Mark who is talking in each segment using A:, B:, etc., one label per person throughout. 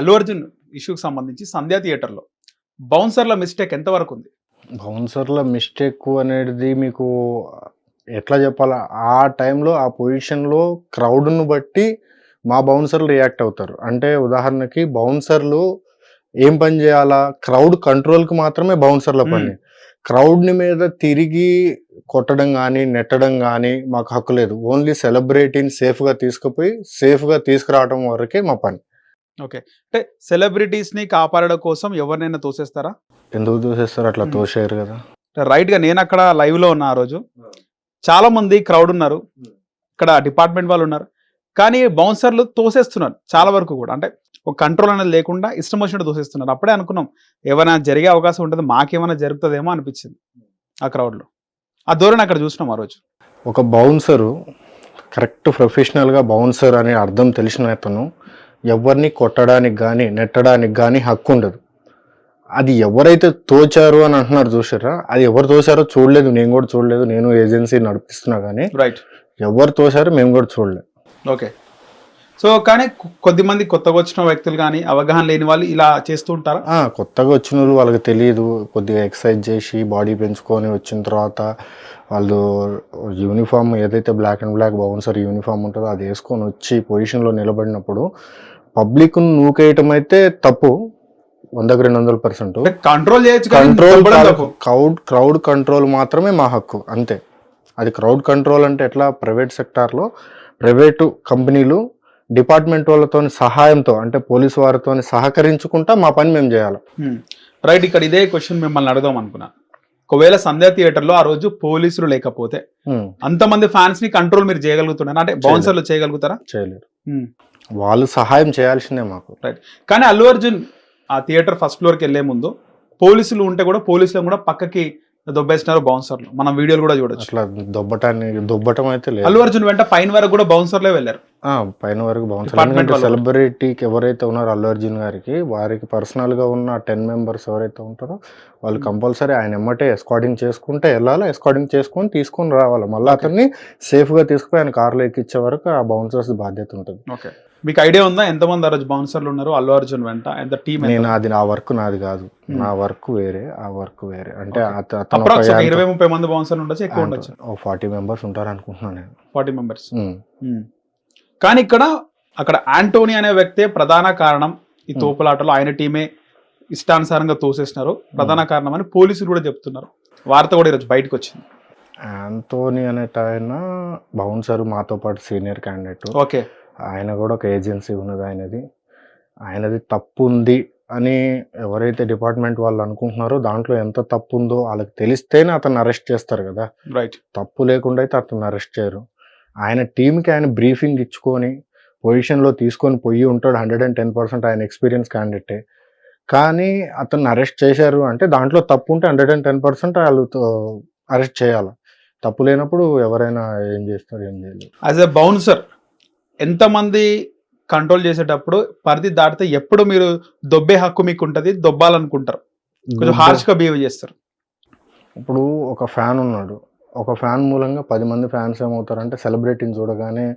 A: అల్లు అర్జున్ ఇష్యూకి సంబంధించి సంధ్యా థియేటర్లో బౌన్సర్ల మిస్టేక్ ఎంతవరకు ఉంది?
B: బౌన్సర్ల మిస్టేక్ అనేది మీకు ఎట్లా చెప్పాలా? ఆ టైంలో ఆ పొజిషన్లో క్రౌడ్ను బట్టి మా బౌన్సర్లు రియాక్ట్ అవుతారు. అంటే ఉదాహరణకి బౌన్సర్లు ఏం పని చేయాలా? క్రౌడ్ కంట్రోల్కి మాత్రమే బౌన్సర్ల పని. క్రౌడ్ని మీద తిరిగి కొట్టడం కానీ నెట్టడం కానీ మాకు హక్కు లేదు. ఓన్లీ సెలబ్రిటీని సేఫ్గా తీసుకుపోయి సేఫ్గా తీసుకురావడం వరకే మా పని.
A: అంటే సెలబ్రిటీస్ని కాపాడడం కోసం ఎవరినైనా తోసేస్తారా?
B: ఎందుకు చూసేస్తారు అట్లా. తోసేయరు కదా.
A: రైట్గా నేను అక్కడ లైవ్లో ఉన్నా ఆ రోజు. చాలా మంది క్రౌడ్ ఉన్నారు. ఇక్కడ డిపార్ట్మెంట్ వాళ్ళు ఉన్నారు. కానీ బౌన్సర్లు తోసేస్తున్నారు చాలా వరకు కూడా. అంటే ఒక కంట్రోల్ అనేది లేకుండా ఇష్టం వచ్చినట్టు తోసేస్తున్నారు. అప్పుడే అనుకున్నాం ఏమైనా జరిగే అవకాశం ఉంటుంది మాకేమైనా జరుగుతుందేమో అనిపించింది ఆ crowd లో ఆ ధోరణి అక్కడ చూసినాం ఆ రోజు.
B: ఒక బౌన్సరు కరెక్ట్ ప్రొఫెషనల్గా బౌన్సర్ అనే అర్థం తెలిసిన అతను ఎవరిని కొట్టడానికి కానీ నెట్టడానికి కానీ హక్కు ఉండదు. అది ఎవరైతే తోచారు అని అంటున్నారు చూసారా అది ఎవరు తోచారో చూడలేదు. నేను కూడా చూడలేదు. నేను ఏజెన్సీ నడిపిస్తున్నా కానీ
A: రైట్
B: ఎవరు తోచారో మేము కూడా చూడలేదు.
A: ఓకే సో కానీ కొద్దిమంది కొత్తగా వచ్చిన వ్యక్తులు కానీ అవగాహన లేని వాళ్ళు ఇలా చేస్తూ ఉంటారా?
B: కొత్తగా వచ్చిన వాళ్ళు వాళ్ళకి తెలియదు. కొద్దిగా ఎక్సర్సైజ్ చేసి బాడీ పెంచుకొని వచ్చిన తర్వాత వాళ్ళు యూనిఫామ్ ఏదైతే black and black bouncer uniform ఉంటుందో అది వేసుకొని వచ్చి పొజిషన్లో నిలబడినప్పుడు పబ్లిక్ నూకేయటం అయితే తప్పు. వందకు రెండు వందల పర్సెంట్.
A: కంట్రోల్ చేయొచ్చు
B: కంట్రోల్. క్రౌడ్ క్రౌడ్ కంట్రోల్ మాత్రమే మా హక్కు. అంతే. అది క్రౌడ్ కంట్రోల్ అంటే ఎట్లా? ప్రైవేట్ సెక్టార్లో ప్రైవేటు కంపెనీలు డిపార్ట్మెంట్ వాళ్ళతో సహాయంతో అంటే పోలీసు వారితో సహకరించుకుంటా మా పని మేము చేయాలి.
A: రైట్ ఇక్కడ ఇదే క్వశ్చన్ మిమ్మల్ని అడుగుదాం అనుకున్నా. ఒకవేళ సంధ్యా థియేటర్లో ఆ రోజు పోలీసులు లేకపోతే అంతమంది ఫ్యాన్స్ని కంట్రోల్ మీరు చేయగలుగుతున్నారు? అంటే బౌన్సర్లు చేయగలుగుతారా?
B: చేయలేరు. వాళ్ళు సహాయం చేయాల్సిందే మాకు.
A: కానీ అల్లు అర్జున్ ఆ థియేటర్ ఫస్ట్ ఫ్లోర్కి వెళ్ళే ముందు పోలీసులు ఉంటే కూడా పోలీసులు కూడా పక్కకి దొబ్బేసినారు బౌన్సర్లు మనం వీడియోలు కూడా చూడొచ్చు.
B: అట్లా దొబ్బటాన్ని దొబ్బటం అయితే లేదు.
A: అల్లు అర్జున్ వెంట పైన వరకు కూడా బౌన్సర్లే వెళ్ళారు.
B: పైన వరకు బాగుంటుంది
A: వాళ్ళు.
B: సెలబ్రిటీకి ఎవరైతే ఉన్నారో అల్లు అర్జున్ గారికి వారికి పర్సనల్గా ఉన్న టెన్ మెంబర్స్ ఎవరైతే ఉంటారో వాళ్ళు
A: Hmm.
B: కంపల్సరీ ఆయన ఎమ్మటే ఎస్కార్డింగ్ చేసుకుంటే వెళ్ళాలి? ఎస్కార్డింగ్ చేసుకొని తీసుకొని రావాలి? మళ్ళీ. అతన్ని సేఫ్గా తీసుకుని ఆయన కార్లో ఎక్కించే వరకు ఆ బౌన్సర్స్ బాధ్యత ఉంటుంది.
A: ఓకే మీకు ఐడియా ఉందా? ఎంతమంది ఆ రోజు బౌన్సర్లు ఉన్నారు అల్లు అర్జున్ వెంట? ఎంత? టీం
B: నేను అది నా వర్క్ నాది కాదు.
A: Hmm.
B: నా వర్క్ వేరే ఆ వర్క్ వేరే. అంటే
A: ఇరవై ముప్పై మంది బౌన్సర్లు ఉండొచ్చు ఎక్కువ ఉండొచ్చు.
B: ఫార్టీ మెంబర్స్ ఉంటారు అనుకుంటున్నాను నేను.
A: Forty members
B: Hmm.
A: కానీ ఇక్కడ అక్కడ ఆంటోనీ అనే వ్యక్తే ప్రధాన కారణం ఈ. తోపులాటలో. ఆయన టీమే ఇష్టానుసారంగా తోసేసినారు. ప్రధాన కారణం అని పోలీసులు కూడా చెప్తున్నారు. వార్త కూడా ఈరోజు బయటకు వచ్చింది.
B: యాంటోనీ అనేట ఆయన బౌన్సర్ మాతో పాటు సీనియర్ క్యాండిడేట్.
A: ఓకే.
B: ఆయన కూడా ఒక ఏజెన్సీ ఉన్నది ఆయనది. ఆయనది తప్పు ఉంది అని ఎవరైతే డిపార్ట్మెంట్ వాళ్ళు అనుకుంటున్నారో దాంట్లో ఎంత తప్పు ఉందో వాళ్ళకి తెలిస్తేనే అతన్ని అరెస్ట్ చేస్తారు కదా.
A: రైట్
B: తప్పు లేకుండా అయితే అతన్ని అరెస్ట్ చేయరు. ఆయన టీంకి ఆయన బ్రీఫింగ్ ఇచ్చుకొని పొజిషన్లో తీసుకొని పోయి ఉంటాడు హండ్రెడ్ అండ్ టెన్ పర్సెంట్ ఆయన ఎక్స్పీరియన్స్ క్యాండిడేటే. కానీ అతన్ని అరెస్ట్ చేశారు అంటే దాంట్లో తప్పు ఉంటే హండ్రెడ్ అండ్ టెన్ పర్సెంట్ వాళ్ళు అరెస్ట్ చేయాలి. తప్పు లేనప్పుడు ఎవరైనా ఏం చేస్తారు ఏం చేయలేరు.
A: యాజ్ ఎ బౌన్సర్ ఎంతమంది కంట్రోల్ చేసేటప్పుడు పరిధి దాటితే ఎప్పుడు మీరు దొబ్బే హక్కు మీకు ఉంటుంది దొబ్బాలనుకుంటారు. కొంచెం హార్ష్గా బిహేవ్ చేస్తారు.
B: ఇప్పుడు ఒక ఫ్యాన్ ఉన్నాడు. ఒక ఫ్యాన్ మూలంగా పది మంది ఫ్యాన్స్ ఏమవుతారంటే సెలబ్రిటీని చూడగానే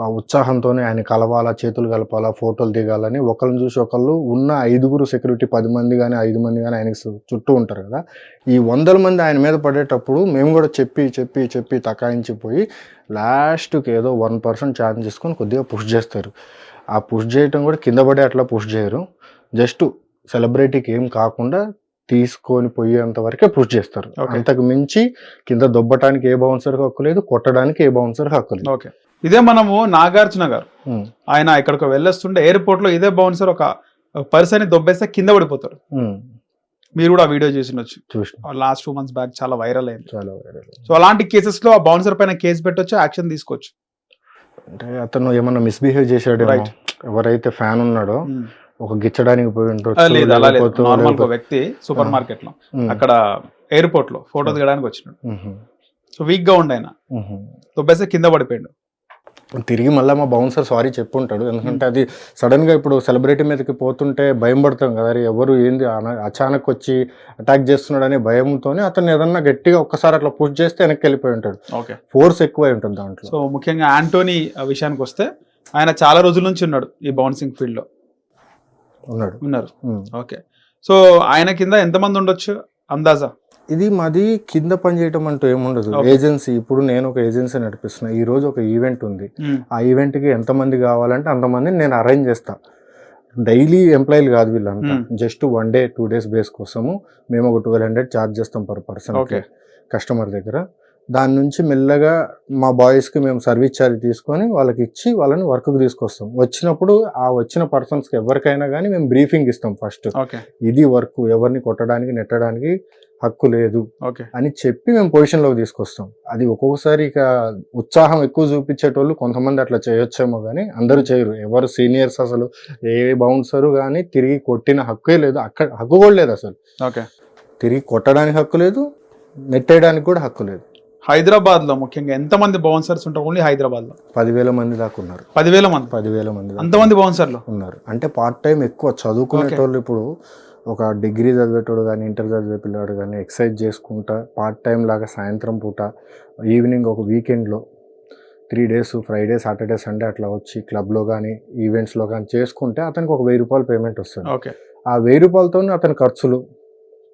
B: ఆ ఉత్సాహంతోనే ఆయన కలవాలా చేతులు కలపాలా ఫోటోలు దిగాలని ఒకరిని చూసి ఒకళ్ళు ఉన్న ఐదుగురు సెక్యూరిటీ పది మంది కానీ ఐదు మంది కానీ ఆయనకి చుట్టూ ఉంటారు కదా. ఈ వందల మంది ఆయన మీద పడేటప్పుడు మేము కూడా చెప్పి చెప్పి చెప్పి తకాయించిపోయి లాస్ట్కి ఏదో వన్ పర్సెంట్ ఛార్జ్ చేసుకొని కొద్దిగా పుష్ చేస్తారు. ఆ పుష్ చేయటం కూడా కింద పడే అట్లా పుష్ చేయరు. జస్ట్ సెలబ్రిటీకి ఏం కాకుండా తీసుకొని పోయేంత వరకే పుష్ చేస్తారు. అంతకు మించి కింద దొబ్బటానికి ఏ బౌన్సర్ హక్కు లేదు కొట్టడానికి ఏ బౌన్సర్ హక్కు లేదు.
A: ఓకే. ఇదే మనము నాగార్జున గారు. ఆయన ఇక్కడికి వెళ్ళొస్తుంటే ఎయిర్పోర్ట్లో ఇదే బౌన్సర్ ఒక పర్సన్ దొబ్బేస్తే కింద పడిపోతారు మీరు కూడా వీడియో చూసినొచ్చు
B: చూసిన.
A: లాస్ట్ టూ మంత్స్ బ్యాక్ చాలా వైరల్ అయింది.
B: చాలా viral.
A: సో అలాంటి కేసెస్లో ఆ బౌన్సర్ పైన కేసు పెట్టొచ్చు యాక్షన్ తీసుకోవచ్చు.
B: అంటే అతను ఏమన్నా మిస్బిహేవ్
A: Right.
B: ఎవరైతే ఫ్యాన్ ఉన్నాడో. ఒక గిచ్చడానికి పోయి
A: లేదు అలా లేదు. నార్మల్ ఒక వ్యక్తి సూపర్.
B: మార్కెట్లో
A: అక్కడ ఎయిర్పోర్ట్లో ఫోటో దిగడానికి వచ్చినాడు. సో వీక్గా ఉండే ఆయన. దొబ్బేస్తే కింద పడిపోయాడు.
B: తిరిగి మళ్ళీ మా బౌన్సర్ సారీ చెప్పుంటాడు. ఎందుకంటే అది సడన్గా ఇప్పుడు సెలబ్రిటీ మీదకి పోతుంటే భయం పడతాం కదా ఎవరు ఏంది? అన- అచానక్ వచ్చి అటాక్ చేస్తున్నాడనే భయంతోనే అతను ఏదన్నా గట్టిగా ఒక్కసారి అట్లా పుష్ చేస్తే వెనక్కి వెళ్ళిపోయి ఉంటాడు.
A: ఓకే.
B: ఫోర్స్ ఎక్కువై ఉంటుంది దాంట్లో.
A: సో ముఖ్యంగా ఆంటోనీ విషయానికి వస్తే ఆయన చాలా రోజుల నుంచి ఉన్నాడు ఈ బౌన్సింగ్ ఫీల్డ్లో
B: ఉన్నాడు.
A: ఉన్నారు. ఓకే. సో ఆయన కింద ఎంతమంది ఉండొచ్చు? అందాజా.
B: ఇది మాది కింద పని చేయటం అంటూ ఏముండదు. ఏజెన్సీ ఇప్పుడు నేను ఒక ఏజెన్సీ నడిపిస్తున్నా. ఈ రోజు ఒక ఈవెంట్ ఉంది. ఆ ఈవెంట్కి ఎంతమంది కావాలంటే అంతమందిని నేను అరేంజ్ చేస్తా. డైలీ ఎంప్లాయీలు కాదు వీళ్ళంతా. Just one day two days base కోసము మేము ఒక ట్వెల్వ్ హండ్రెడ్ ఛార్జ్ చేస్తాం పర్ పర్సన్. కస్టమర్ దగ్గర. దాని నుంచి మెల్లగా మా బాయ్స్కి మేము సర్వీస్ ఛార్జ్ తీసుకొని వాళ్ళకి ఇచ్చి వాళ్ళని వర్క్కి తీసుకొస్తాం. వచ్చినప్పుడు ఆ వచ్చిన పర్సన్స్కి ఎవరికైనా కానీ మేము బ్రీఫింగ్ ఇస్తాం ఫస్ట్
A: ఓకే.
B: ఇది వర్క్ ఎవరిని కొట్టడానికి నెట్టడానికి హక్కు లేదు
A: ఓకే.
B: అని చెప్పి మేము పొజిషన్లోకి తీసుకొస్తాం. అది ఒక్కొక్కసారి ఇక ఉత్సాహం ఎక్కువ చూపించేటోళ్ళు కొంతమంది అట్లా చేయొచ్చేమో కానీ అందరూ చేయరు. ఎవరు సీనియర్స్ అసలు ఏ బౌన్సరు కానీ తిరిగి కొట్టిన హక్కే లేదు. అక్కడ హక్కు కూడా లేదు అసలు.
A: ఓకే.
B: తిరిగి కొట్టడానికి హక్కు లేదు నెట్టేయడానికి కూడా హక్కు లేదు.
A: హైదరాబాద్లో ముఖ్యంగా ఎంతమంది బౌన్సర్స్ ఉంటారు? ఓన్లీ హైదరాబాద్లో
B: పదివేల మంది దాకా ఉన్నారు.
A: పదివేల మంది.
B: పదివేల మంది
A: అంతమంది బౌన్సర్లు?
B: ఉన్నారు. అంటే పార్ట్ టైం ఎక్కువ. చదువుకునేటోళ్ళు ఇప్పుడు ఒక డిగ్రీ చదివేటోడు కానీ ఇంటర్ చదివే పిల్లాడు కానీ ఎక్సర్సైజ్ చేసుకుంటా పార్ట్ టైం లాగా సాయంత్రం పూట ఈవినింగ్ ఒక వీకెండ్లో three days Friday Saturday Sunday అట్లా వచ్చి క్లబ్లో కానీ ఈవెంట్స్లో కానీ చేసుకుంటే అతనికి ఒక వెయ్యి రూపాయలు పేమెంట్ వస్తుంది.
A: ఓకే.
B: ఆ వెయ్యి రూపాయలతో అతని ఖర్చులు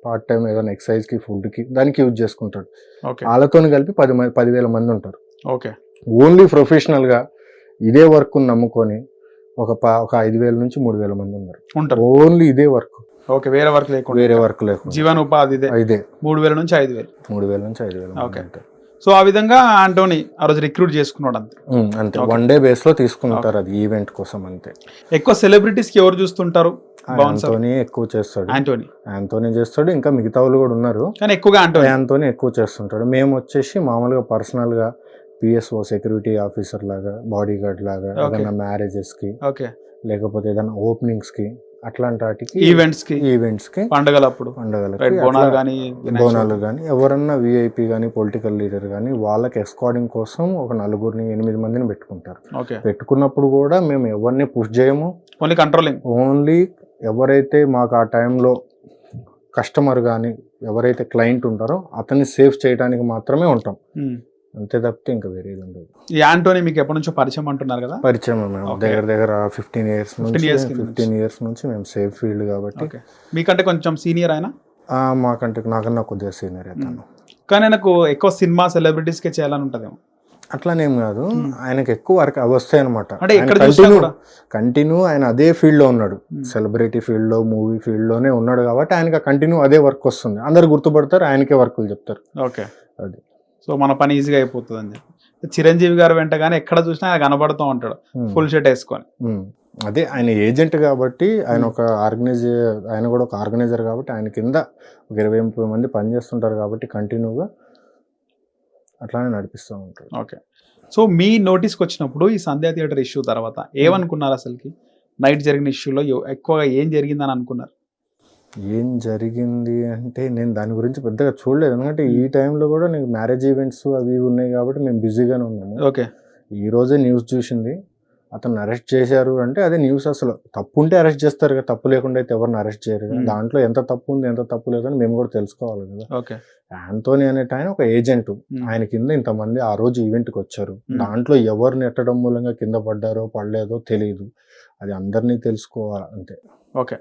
B: పార్ట్ టైం ఏదైనా ఎక్సర్సైజ్కి ఫుడ్కి దానికి యూజ్ చేసుకుంటాడు.
A: ఓకే.
B: వాళ్ళతో కలిపి పది మంది పదివేల మంది ఉంటారు.
A: ఓకే.
B: ఓన్లీ ప్రొఫెషనల్గా ఇదే వర్క్ నమ్ముకొని ఒక ప ఒక ఐదు వేల నుంచి మూడు వేల మంది ఉన్నారు.
A: ఉంటారు.
B: ఓన్లీ ఇదే వర్క్
A: ఓకే వేరే వర్క్ లేకుండా
B: వేరే వర్క్ లేకుండా.
A: జీవనోపాధి ఇదే.
B: ఇదే.
A: మూడు వేల నుంచి ఐదు వేలు.
B: మూడు వేల నుంచి ఐదు వేల. ఉంటారు.
A: సో ఆ విధంగా ఆంటోనీ ఆ రోజు రిక్రూట్ చేసుకున్నాడు అంతే.
B: అంతే. వన్ డే బేస్లో తీసుకుంటారు అది ఈవెంట్ కోసం అంతే.
A: ఎక్కువ సెలబ్రిటీస్కి ఎవరు చూస్తుంటారు?
B: ఆంతోని ఎక్కువ చేస్తాడు.
A: ఆంటోనీ.
B: ఆంతోని చేస్తాడు ఇంకా మిగతా వాళ్ళు కూడా ఉన్నారు.
A: కానీ ఎక్కువగా ఆంటోనీ.
B: ఆంతోని ఎక్కువ చేస్తుంటాడు. మేము వచ్చేసి మామూలుగా పర్సనల్గా పిఎస్ఓ సెక్యూరిటీ ఆఫీసర్ లాగా బాడీ గార్డ్ లాగా. ఏదైనా మ్యారేజెస్కి
A: ఓకే
B: లేకపోతే ఏదైనా ఓపెనింగ్స్కి అట్లాంటి వాటికి ఈవెంట్స్కి ఈవెంట్స్కి
A: పండగలప్పుడు.
B: పండుగలకి
A: రైట్ బోనాలు కానీ
B: బోనాలు కానీ ఎవరన్నా విఐపి కానీ పొలిటికల్ లీడర్ కానీ వాళ్ళకి ఎస్కార్డింగ్ కోసం ఒక నలుగురిని ఎనిమిది మందిని పెట్టుకుంటారు. పెట్టుకున్నప్పుడు కూడా మేము ఎవరిని పుష్ చేయము.
A: ఓన్లీ కంట్రోలింగ్
B: ఓన్లీ ఎవరైతే మాకు ఆ టైంలో కస్టమర్ కానీ ఎవరైతే క్లయింట్ ఉంటారో అతన్ని సేవ్ చేయడానికి మాత్రమే ఉంటాం. అంతే తప్పితే ఇంకా వేరేది ఉండదు.
A: ఈ ఆంటోనీ మీకు ఎప్పటి నుంచో పరిచయం అంటున్నారు కదా?
B: పరిచయం మేము. దగ్గర దగ్గర ఫిఫ్టీన్ ఇయర్స్ నుంచి ఫిఫ్టీన్ ఇయర్స్ నుంచి. మేము సేఫ్ ఫీల్డ్ కాబట్టి
A: మీకంటే కొంచెం సీనియర్ ఆయన?
B: మాకంటే నాకన్నా కొద్దిగా సీనియర్ అవుతాను
A: కానీ నాకు ఎక్కువ సినిమా సెలబ్రిటీస్ కే చేయాలని ఉంటదేమో.
B: అట్లానేం కాదు.
A: Hmm.
B: ఆయనకు ఎక్కువ వర్క్ వస్తాయి అనమాట
A: కూడా.
B: కంటిన్యూ ఆయన అదే ఫీల్డ్లో ఉన్నాడు.
A: Hmm.
B: సెలబ్రిటీ ఫీల్డ్లో మూవీ ఫీల్డ్లోనే ఉన్నాడు కాబట్టి ఆయనకి కంటిన్యూ అదే వర్క్ వస్తుంది. అందరు గుర్తుపడతారు ఆయనకే వర్కులు చెప్తారు.
A: ఓకే
B: అది.
A: సో మన పని ఈజీగా అయిపోతుంది అని చెప్పి. చిరంజీవి గారు వెంట కానీ ఎక్కడ చూసినా ఆయన కనబడుతూ ఉంటాడు.
B: Hmm.
A: ఫుల్ షర్ట్ వేసుకొని.
B: ఉమ్. అదే ఆయన ఏజెంట్ కాబట్టి ఆయన
A: Hmm.
B: ఒక ఆర్గనైజ్ ఆయన కూడా ఒక ఆర్గనైజర్ కాబట్టి ఆయన కింద ఒక ఇరవై ముప్పై మంది పనిచేస్తుంటారు కాబట్టి కంటిన్యూగా అట్లానే నడిపిస్తూ ఉంటారు
A: ఓకే సో మీ నోటీస్కి వచ్చినప్పుడు ఈ సంధ్యా థియేటర్ ఇష్యూ తర్వాత ఏమనుకున్నారు అసలుకి? నైట్ జరిగిన ఇష్యూలో ఎక్కువగా ఏం జరిగిందని అనుకున్నారు?
B: ఏం జరిగింది అంటే నేను దాని గురించి పెద్దగా చూడలేదు. ఎందుకంటే ఈ టైంలో కూడా నీకు మ్యారేజ్ ఈవెంట్స్ అవి ఉన్నాయి కాబట్టి మేము బిజీగానే ఉన్నాము.
A: ఓకే.
B: ఈ రోజే న్యూస్ చూసింది. అతను అరెస్ట్ చేశారు అంటే అదే న్యూస్ అసలు. తప్పు ఉంటే అరెస్ట్ చేస్తారు కదా తప్పు లేకుండా అయితే ఎవరిని అరెస్ట్ చేయరు కదా. దాంట్లో ఎంత తప్పు ఉంది ఎంత తప్పు లేదని మేము కూడా తెలుసుకోవాలి కదా.
A: ఓకే.
B: ఆంటోనీ అనేట ఆయన ఒక ఏజెంట్. ఆయన కింద ఇంతమంది ఆ రోజు ఈవెంట్కి వచ్చారు. దాంట్లో ఎవరు నెట్టడం మూలంగా కింద పడ్డారో పడలేదో తెలియదు అది అందరినీ తెలుసుకోవాలి అంతే.
A: ఓకే.